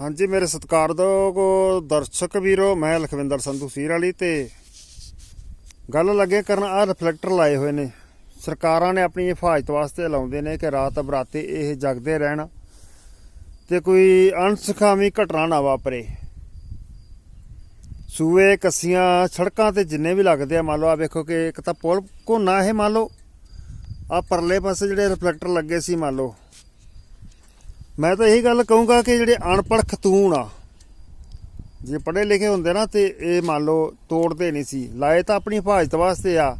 ਹਾਂਜੀ, ਮੇਰੇ ਸਤਿਕਾਰਯੋਗ ਦਰਸ਼ਕ ਵੀਰੋ, ਮੈਂ ਲਖਵਿੰਦਰ ਸੰਧੂ ਸੀਰ ਵਾਲੀ ਤੇ ਗੱਲ ਲੱਗੇ ਕਰਨ ਆ ਰਿਫਲੈਕਟਰ ਲਾਏ ਹੋਏ ਨੇ। ਸਰਕਾਰਾਂ ਨੇ ਆਪਣੀ ਹਿਫਾਜ਼ਤ ਵਾਸਤੇ ਲਾਉਂਦੇ ਨੇ ਕਿ ਰਾਤ ਬਰਾਤੇ ਇਹ ਜਗਦੇ ਰਹਿਣ ਤੇ ਕੋਈ ਅਣਸਖਾਵੀ ਘਟਨਾ ਨਾ ਵਾਪਰੇ। ਸੂਏ, ਕੱਸੀਆਂ, ਸੜਕਾਂ ਤੇ ਜਿੰਨੇ ਵੀ ਲੱਗਦੇ ਆ, ਮੰਨ ਲਓ ਆ ਵੇਖੋ ਕਿ ਇੱਕ ਤਾਂ ਪੁਲ ਕੋਨਾ ਇਹ ਮੰਨ ਲਓ। ਆ ਪਰਲੇ ਪਾਸੇ ਜਿਹੜੇ ਰਿਫਲੈਕਟਰ ਲੱਗੇ ਸੀ, ਮੰਨ ਲਓ। ਮੈਂ ਤਾਂ ਇਹੀ ਗੱਲ ਕਹੂੰਗਾ ਕਿ ਜਿਹੜੇ ਅਨਪੜ੍ਹ ਖਤੂਨ ਆ, ਜੇ ਪੜ੍ਹੇ ਲਿਖੇ ਹੁੰਦੇ ਨਾ ਤੇ ਇਹ ਮੰਨ ਲਓ ਤੋੜਦੇ ਨਹੀਂ ਸੀ। ਲਾਏ ਤਾਂ ਆਪਣੀ ਹਿਫਾਜ਼ਤ ਵਾਸਤੇ ਆ,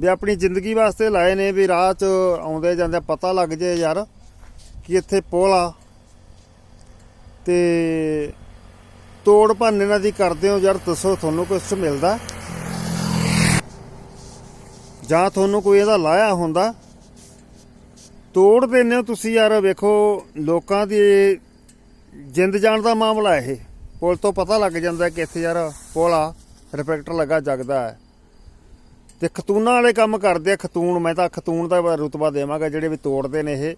ਵੀ ਆਪਣੀ ਜ਼ਿੰਦਗੀ ਵਾਸਤੇ ਲਾਏ ਨੇ, ਵੀ ਰਾਹ 'ਚ ਆਉਂਦੇ ਜਾਂਦੇ ਪਤਾ ਲੱਗ ਜੇ ਯਾਰ ਕਿ ਇੱਥੇ ਪੁਲ ਆ ਤੇ ਤੋੜ ਭੰਨ ਇਹਨਾਂ ਦੀ ਕਰਦੇ ਹੋ ਯਾਰ, ਦੱਸੋ ਤੁਹਾਨੂੰ ਕੁਝ ਮਿਲਦਾ? ਜਾਂ ਤੁਹਾਨੂੰ ਕੋਈ ਇਹਦਾ ਲਾਇਆ ਹੁੰਦਾ? ਤੋੜ ਦਿੰਦੇ ਹੋ ਤੁਸੀਂ ਯਾਰ, ਵੇਖੋ, ਲੋਕਾਂ ਦੀ ਜਿੰਦ ਜਾਣ ਦਾ ਮਾਮਲਾ ਇਹ। ਪੁਲ ਤੋਂ ਪਤਾ ਲੱਗ ਜਾਂਦਾ ਕਿ ਇੱਥੇ ਯਾਰ ਪੁਲ ਆ ਰਿਫਲੈਕਟਰ ਲੱਗਾ, ਜਗਦਾ ਹੈ। ਤੇ ਖਤੂਨਾਂ ਵਾਲੇ ਕੰਮ ਕਰਦੇ ਆ, ਖਤੂਨ, ਮੈਂ ਤਾਂ ਖਤੂਨ ਦਾ ਰੁਤਬਾ ਦੇਵਾਂਗਾ, ਜਿਹੜੇ ਵੀ ਤੋੜਦੇ ਨੇ ਇਹ।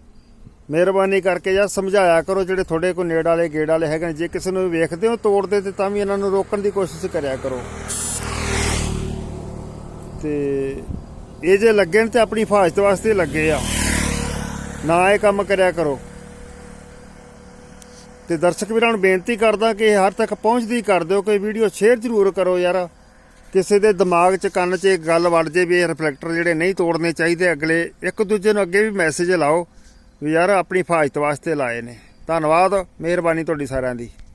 ਮਿਹਰਬਾਨੀ ਕਰਕੇ ਯਾਰ ਸਮਝਾਇਆ ਕਰੋ, ਜਿਹੜੇ ਤੁਹਾਡੇ ਕੋਲ ਨੇੜ ਵਾਲੇ, ਗੇੜ ਵਾਲੇ ਹੈਗੇ ਨੇ, ਜੇ ਕਿਸੇ ਨੂੰ ਵੀ ਵੇਖਦੇ ਹੋ ਤੋੜਦੇ ਤੇ ਤਾਂ ਵੀ ਇਹਨਾਂ ਨੂੰ ਰੋਕਣ ਦੀ ਕੋਸ਼ਿਸ਼ ਕਰਿਆ ਕਰੋ। ਤੇ ਇਹ ਜੇ ਲੱਗੇ ਨੇ ਤੇ ਆਪਣੀ ਹਿਫਾਜ਼ਤ ਵਾਸਤੇ ਲੱਗੇ ਆ। ਨਾ ਇਹ ਕੰਮ ਕਰਿਆ ਕਰੋ। ਤੇ ਦਰਸ਼ਕ ਵੀਰਾਂ, ਨੂੰ ਬੇਨਤੀ ਕਰਦਾ ਕਿ ਇਹ ਹਰ ਤੱਕ ਪਹੁੰਚਦੀ ਕਰ ਦਿਓ, ਕੋਈ ਵੀਡੀਓ ਸ਼ੇਅਰ ਜ਼ਰੂਰ ਕਰੋ ਯਾਰ। ਕਿਸੇ ਦੇ ਦਿਮਾਗ 'ਚ, ਕੰਨ 'ਚ ਇਹ ਗੱਲ ਵੜ ਜੇ ਵੀ ਇਹ ਰਿਫਲੈਕਟਰ ਜਿਹੜੇ ਨਹੀਂ ਤੋੜਨੇ ਚਾਹੀਦੇ, ਅਗਲੇ ਇੱਕ ਦੂਜੇ ਨੂੰ ਅੱਗੇ ਵੀ ਮੈਸੇਜ ਲਾਓ ਵੀ ਯਾਰ ਆਪਣੀ ਫਾਜਤ ਵਾਸਤੇ ਲਾਏ ਨੇ। ਧੰਨਵਾਦ, ਮਿਹਰਬਾਨੀ ਤੁਹਾਡੀ ਸਾਰਿਆਂ ਦੀ।